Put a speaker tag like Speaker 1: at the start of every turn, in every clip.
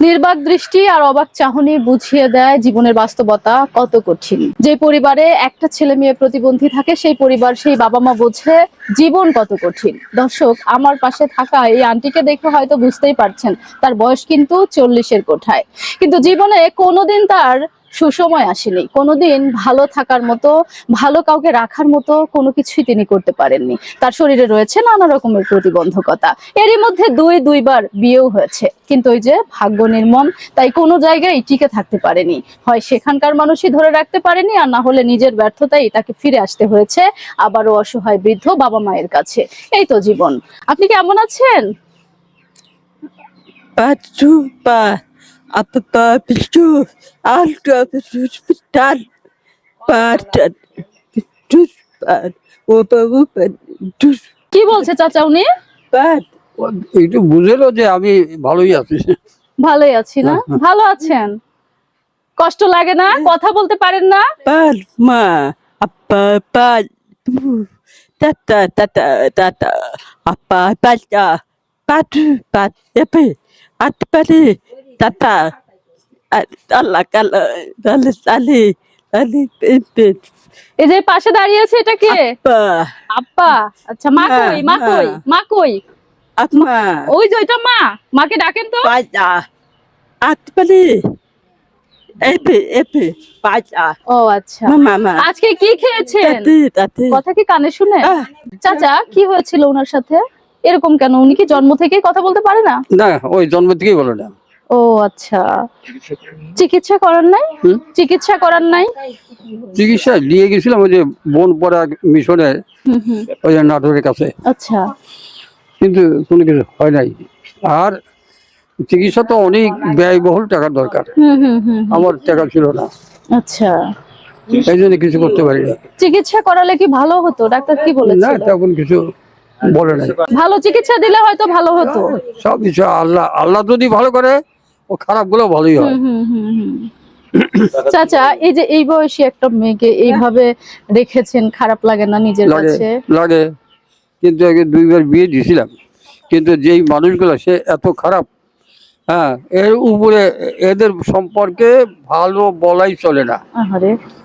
Speaker 1: নির্বাক দৃষ্টি আর অবাক চাহনি বুঝিয়ে দেয় জীবনের বাস্তবতা কত কঠিন। যে পরিবারে একটা ছেলে মেয়ে প্রতিবন্ধী থাকে, সেই পরিবার, সেই বাবা মা বোঝে জীবন কত কঠিন। দর্শক, আমার পাশে থাকা এই আন্টিকে দেখে হয়তো বুঝতেই পারছেন, তার বয়স কিন্তু চল্লিশের কোঠায়। কিন্তু জীবনে কোনোদিন তার সুসময় আসেনি। কোনোদিন ভালো থাকার মতো ভালো কাউকে রাখার মতো কোনো কিছুই তিনি করতে পারেননি। তার শরীরে রয়েছে নানা রকমের প্রতিবন্ধকতা। এরই মধ্যে দুই দুইবার বিয়েও হয়েছে। কিন্তু ওই যে ভাগ্য নির্মম তাই কোনো জায়গায় টিকে থাকতে পারেনি। হয় সেখানকার মানুষই ধরে রাখতে পারেনি আর না হলে নিজের ব্যর্থতাই তাকে ফিরে আসতে হয়েছে আবারও অসহায় বৃদ্ধ বাবা মায়ের কাছে। এই তো জীবন। আপনি কেমন আছেন?
Speaker 2: Pachupa, አባ ብዱር አንዱ ብዱር ብዳል ባዳል ብዱር ባል ወበቡ
Speaker 1: በዱር ኪ ቦል ተጫጫው
Speaker 2: ነ
Speaker 3: ባል እዱ ቡዘሎ ጀ አሚ ভালো
Speaker 1: ያሲ ভালো ያሲ না ভালো আছেন? কষ্ট লাগে না? হ্যাঁ। কথা বলতে পারেন না?
Speaker 2: বাল মা আপা পাটা তাতা তাতা তাতা আপা পাল পাটু পাট এপে আট পালে tata, Allah kala, dale dale, dale pepe,
Speaker 1: এই যে পাশে দাঁড়িয়ে আছে এটা কে? আপ্পা আচ্ছা মা কই মা কই। মা কই?
Speaker 2: apa,
Speaker 1: ওই যে ওইটা মা মাকে ডাকেন তো। ও আচ্ছা। আজকে কি খেয়েছেন?
Speaker 2: tati tati,
Speaker 1: কথা কি কানে শুনে? চাচা কি হয়েছিল ওনার সাথে? এরকম কেন? উনি কি জন্ম থেকেই কথা বলতে পারে না?
Speaker 3: না ওই জন্ম থেকেই বলে না।
Speaker 1: ও আচ্ছা। চিকিৎসা করার নাই? চিকিৎসা করার নাই?
Speaker 3: চিকিৎসা দিয়ে গেছিলাম ওই যে বনপড়া মিশনে
Speaker 1: হুম হুম।
Speaker 3: ওই যে নাটোরের কাছে।
Speaker 1: আচ্ছা।
Speaker 3: কিন্তু কোনো কিছু হয় নাই। আর চিকিৎসা তো অনেক ব্যয়বহুল টাকার দরকার। আমার টাকা ছিল না।
Speaker 1: আচ্ছা।
Speaker 3: এই জন্য কিছু করতে পারি না।
Speaker 1: চিকিৎসা করালে কি ভালো হতো? ডাক্তার কি
Speaker 3: না তখন কিছু বলে নাই।
Speaker 1: ভালো চিকিৎসা দিলে হয়তো ভালো হতো।
Speaker 3: সব কিছু আল্লাহ আল্লাহ যদি ভালো করে ও খারাপগুলো ভালোই হয়।
Speaker 1: হুম, হুম, হুম, হুম। চাচা এই যে এই বয়সী একটা মেয়েকে এইভাবে রেখেছেন খারাপ লাগে না নিজের কাছে?
Speaker 3: লাগে। কিন্তু আগে দুইবার বিয়ে দিয়েছিলাম। কিন্তু যেই মানুষগুলো সে এত খারাপ হ্যাঁ এর উপরে এদের সম্পর্কে ভালো বলাই চলে না।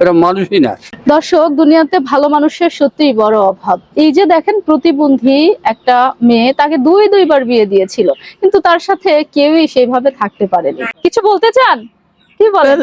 Speaker 3: এরা মানুষই না।
Speaker 1: দর্শক দুনিয়াতে ভালো মানুষের সত্যিই বড় অভাব। এই যে দেখেন প্রতিবন্ধী একটা মেয়ে তাকে দুই দুইবার বিয়ে দিয়েছিল কিন্তু তার সাথে কেউই সেইভাবে থাকতে পারেনি। কিছু বলতে চান? কি বলেন?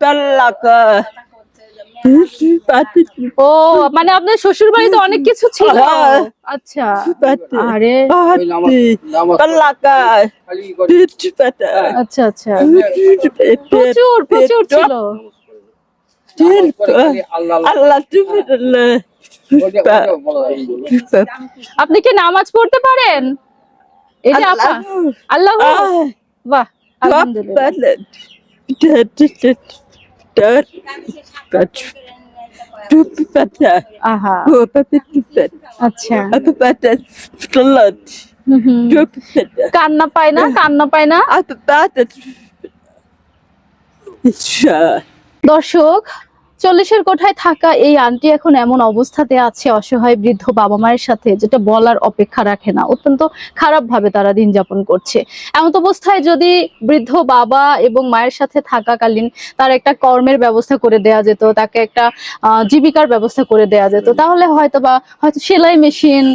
Speaker 2: Bella
Speaker 1: ও মানে আপনার শ্বশুর বাড়িতে অনেক কিছু ছিল?
Speaker 2: হ্যাঁ।
Speaker 1: আচ্ছা। আরে। আচ্ছা আচ্ছা। প্রচুর প্রচুর ছিল।
Speaker 2: Allah
Speaker 1: আপনি কি নামাজ পড়তে পারেন? এই যে আপা আল্লাহ
Speaker 2: Ah,
Speaker 1: বাহ আলহামদুলিল্লাহ আহা আচ্ছা। হুম, হুম। কান্না পায় না কান্না পায় না? দর্শক চল্লিশের কোঠায় থাকা এই আন্টি এখন এমন অবস্থাতে আছে, অসহায় বৃদ্ধ বাবা মায়ের সাথে, যেটা বলার অপেক্ষা রাখে না। অত্যন্ত খারাপ ভাবে তারা দিন যাপন করছে। এমন অবস্থায় যদি বৃদ্ধ বাবা এবং মায়ের সাথে থাকাকালীন তার একটা কর্মের ব্যবস্থা করে দেয়া যেত, তাকে একটা জীবিকার ব্যবস্থা করে দেয়া যেত, তাহলে হয়তো বা হয়তো সেলাই মেশিন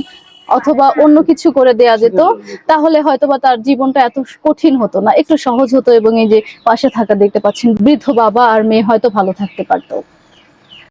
Speaker 1: অথবা অন্য কিছু করে দেয়া যেত তাহলে হয়তোবা তার জীবনটা এত কঠিন হতো না। একটু সহজ হতো এবং এই যে পাশে থাকা দেখতে পাচ্ছেন বৃদ্ধ বাবা আর মেয়ে হয়তো ভালো থাকতে পারতো।